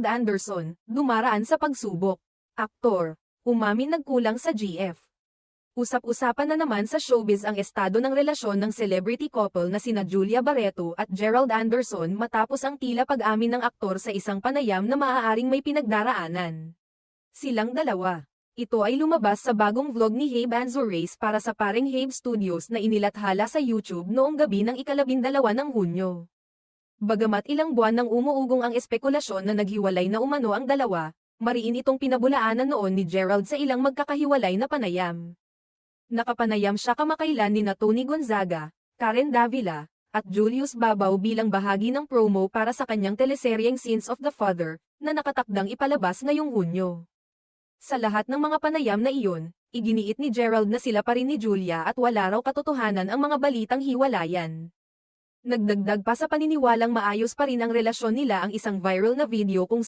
Gerald Anderson, dumaraan sa pagsubok. Aktor, umamin nagkulang sa GF. Usap-usapan na naman sa showbiz ang estado ng relasyon ng celebrity couple na sina Julia Barreto at Gerald Anderson matapos ang tila pag-amin ng aktor sa isang panayam na maaaring may pinagdaraanan. Silang dalawa. Ito ay lumabas sa bagong vlog ni Habe Anzores para sa paring Habe Studios na inilathala sa YouTube noong gabi ng ikalabindalawa ng Hunyo. Bagamat ilang buwan nang umuugong ang espekulasyon na naghiwalay na umano ang dalawa, mariin itong pinabulaanan noon ni Gerald sa ilang magkakahiwalay na panayam. Nakapanayam siya kamakailan ni na Tony Gonzaga, Karen Davila, at Julius Babaw bilang bahagi ng promo para sa kanyang teleseryeng Sins of the Father, na nakatakdang ipalabas ngayong Hunyo. Sa lahat ng mga panayam na iyon, iginiit ni Gerald na sila pa rin ni Julia at wala raw katotohanan ang mga balitang hiwalayan. Nagdagdag pa sa paniniwalang maayos pa rin ang relasyon nila ang isang viral na video kung